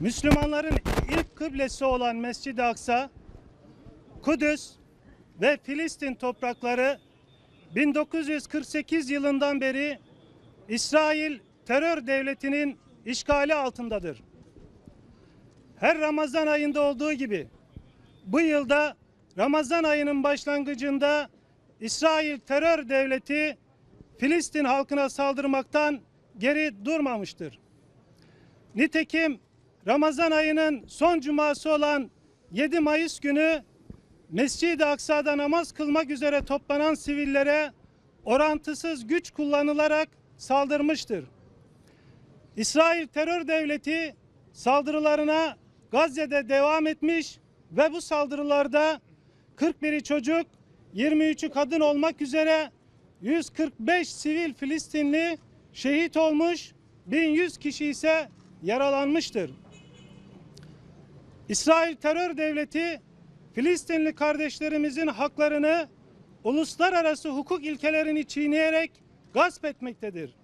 Müslümanların ilk kıblesi olan Mescid-i Aksa, Kudüs ve Filistin toprakları 1948 yılından beri İsrail terör devletinin işgali altındadır. Her Ramazan ayında olduğu gibi bu yılda Ramazan ayının başlangıcında İsrail terör devleti Filistin halkına saldırmaktan geri durmamıştır. Nitekim Ramazan ayının son cuması olan 7 Mayıs günü Mescid-i Aksa'da namaz kılmak üzere toplanan sivillere orantısız güç kullanılarak saldırmıştır. İsrail terör devleti saldırılarına Gazze'de devam etmiş ve bu saldırılarda 41'i çocuk, 23'ü kadın olmak üzere 145 sivil Filistinli şehit olmuş, 1100 kişi ise yaralanmıştır. İsrail terör devleti Filistinli kardeşlerimizin haklarını uluslararası hukuk ilkelerini çiğneyerek gasp etmektedir.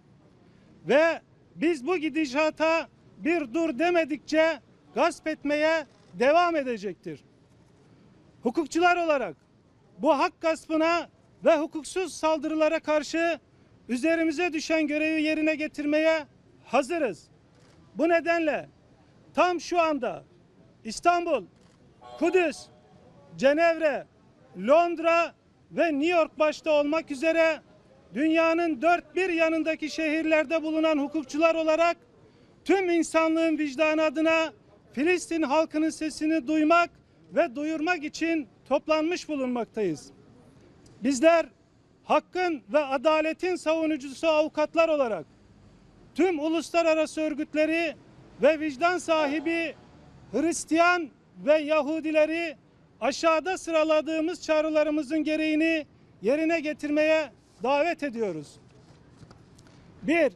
Ve biz bu gidişata bir dur demedikçe gasp etmeye devam edecektir. Hukukçular olarak bu hak gaspına ve hukuksuz saldırılara karşı üzerimize düşen görevi yerine getirmeye hazırız. Bu nedenle tam şu anda İstanbul, Kudüs, Cenevre, Londra ve New York başta olmak üzere dünyanın dört bir yanındaki şehirlerde bulunan hukukçular olarak tüm insanlığın vicdanı adına Filistin halkının sesini duymak ve duyurmak için toplanmış bulunmaktayız. Bizler hakkın ve adaletin savunucusu avukatlar olarak tüm uluslararası örgütleri ve vicdan sahibi Hristiyan ve Yahudileri aşağıda sıraladığımız çağrılarımızın gereğini yerine getirmeye davet ediyoruz. 1.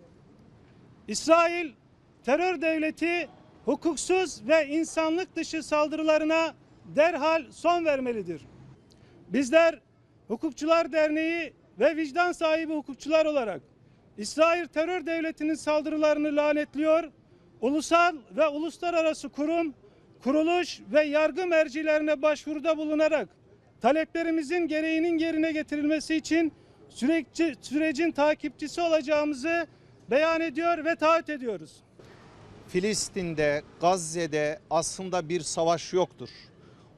İsrail terör devleti hukuksuz ve insanlık dışı saldırılarına derhal son vermelidir. Bizler Hukukçular Derneği ve vicdan sahibi hukukçular olarak İsrail terör devletinin saldırılarını lanetliyor, ulusal ve uluslararası kurum, kuruluş ve yargı mercilerine başvuruda bulunarak taleplerimizin gereğinin yerine getirilmesi için sürekli sürecin takipçisi olacağımızı beyan ediyor ve taahhüt ediyoruz. Filistin'de, Gazze'de aslında bir savaş yoktur.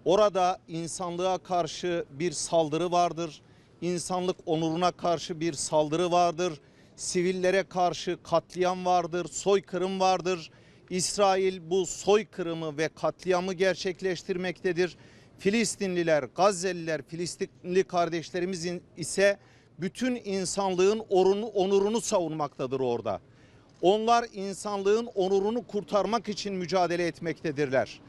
Orada insanlığa karşı bir saldırı vardır. İnsanlık onuruna karşı bir saldırı vardır. Sivillere karşı katliam vardır, soykırım vardır. İsrail bu soykırımı ve katliamı gerçekleştirmektedir. Filistinliler, Gazze'liler, Filistinli kardeşlerimizin ise bütün insanlığın onurunu savunmaktadır orada. Onlar insanlığın onurunu kurtarmak için mücadele etmektedirler.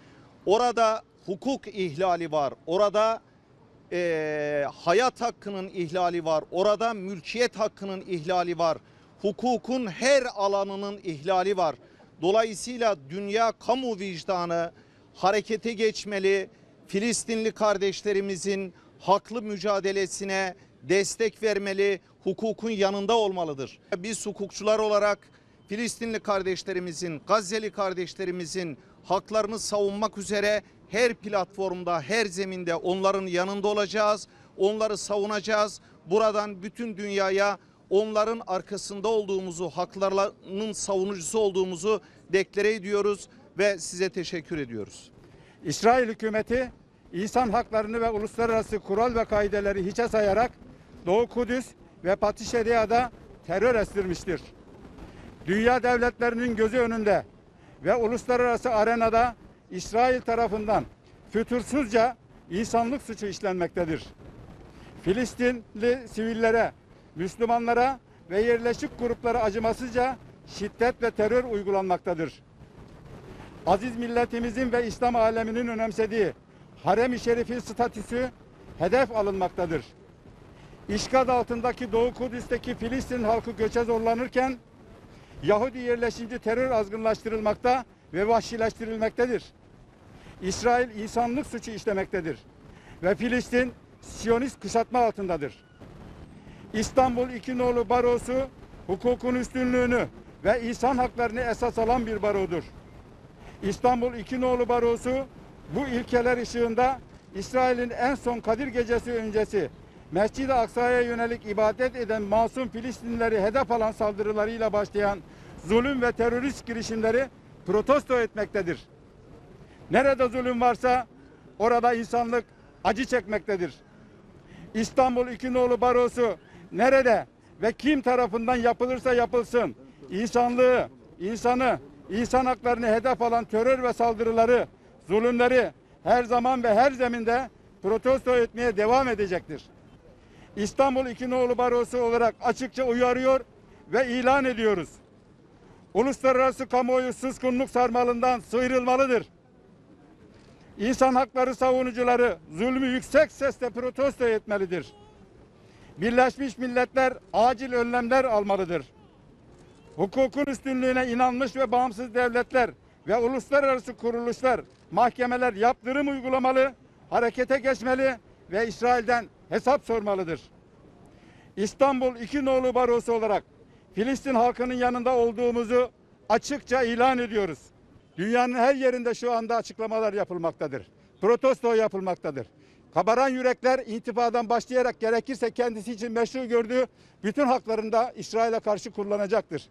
Orada hukuk ihlali var. Orada eee, hayat hakkının ihlali var. Orada mülkiyet hakkının ihlali var. Hukukun her alanının ihlali var. Dolayısıyla dünya kamu vicdanı harekete geçmeli. Filistinli kardeşlerimizin haklı mücadelesine destek vermeli, hukukun yanında olmalıdır. Biz hukukçular olarak Filistinli kardeşlerimizin, Gazze'li kardeşlerimizin haklarını savunmak üzere her platformda, her zeminde onların yanında olacağız. Onları savunacağız. Buradan bütün dünyaya onların arkasında olduğumuzu, haklarının savunucusu olduğumuzu deklare ediyoruz ve size teşekkür ediyoruz. İsrail hükümeti insan haklarını ve uluslararası kural ve kaideleri hiçe sayarak Doğu Kudüs ve Batı Şeria'da terör estirmiştir. Dünya devletlerinin gözü önünde ve uluslararası arenada İsrail tarafından fütursuzca insanlık suçu işlenmektedir. Filistinli sivillere, Müslümanlara ve yerleşik gruplara acımasızca şiddet ve terör uygulanmaktadır. Aziz milletimizin ve İslam aleminin önemsediği harem-i şerifi statüsü hedef alınmaktadır. İşgal altındaki Doğu Kudüs'teki Filistin halkı göçe zorlanırken Yahudi yerleşimci terör azgınlaştırılmakta ve vahşileştirilmektedir. İsrail insanlık suçu işlemektedir ve Filistin Siyonist kuşatma altındadır. İstanbul İki Nolu Barosu hukukun üstünlüğünü ve insan haklarını esas alan bir barodur. İstanbul İki Nolu Barosu bu ilkeler ışığında İsrail'in en son Kadir Gecesi öncesi Mescid-i Aksa'ya yönelik ibadet eden masum Filistinlileri hedef alan saldırılarıyla başlayan zulüm ve terörist girişimleri protesto etmektedir. Nerede zulüm varsa orada insanlık acı çekmektedir. İstanbul İki Nolu Barosu nerede ve kim tarafından yapılırsa yapılsın insanlığı, insanı, insan haklarını hedef alan terör ve saldırıları, zulümleri her zaman ve her zeminde protesto etmeye devam edecektir. İstanbul İki Nolu Barosu olarak açıkça uyarıyor ve ilan ediyoruz. Uluslararası kamuoyu suskunluk sarmalından sıyrılmalıdır. İnsan hakları savunucuları zulmü yüksek sesle protesto etmelidir. Birleşmiş Milletler acil önlemler almalıdır. Hukukun üstünlüğüne inanmış ve bağımsız devletler ve uluslararası kuruluşlar, mahkemeler yaptırım uygulamalı, harekete geçmeli ve İsrail'den hesap sormalıdır. İstanbul İki Nolu Barosu olarak Filistin halkının yanında olduğumuzu açıkça ilan ediyoruz. Dünyanın her yerinde şu anda açıklamalar yapılmaktadır. Protesto yapılmaktadır. Kabaran yürekler intifadan başlayarak gerekirse kendisi için meşru gördüğü bütün haklarında İsrail'e karşı kullanacaktır.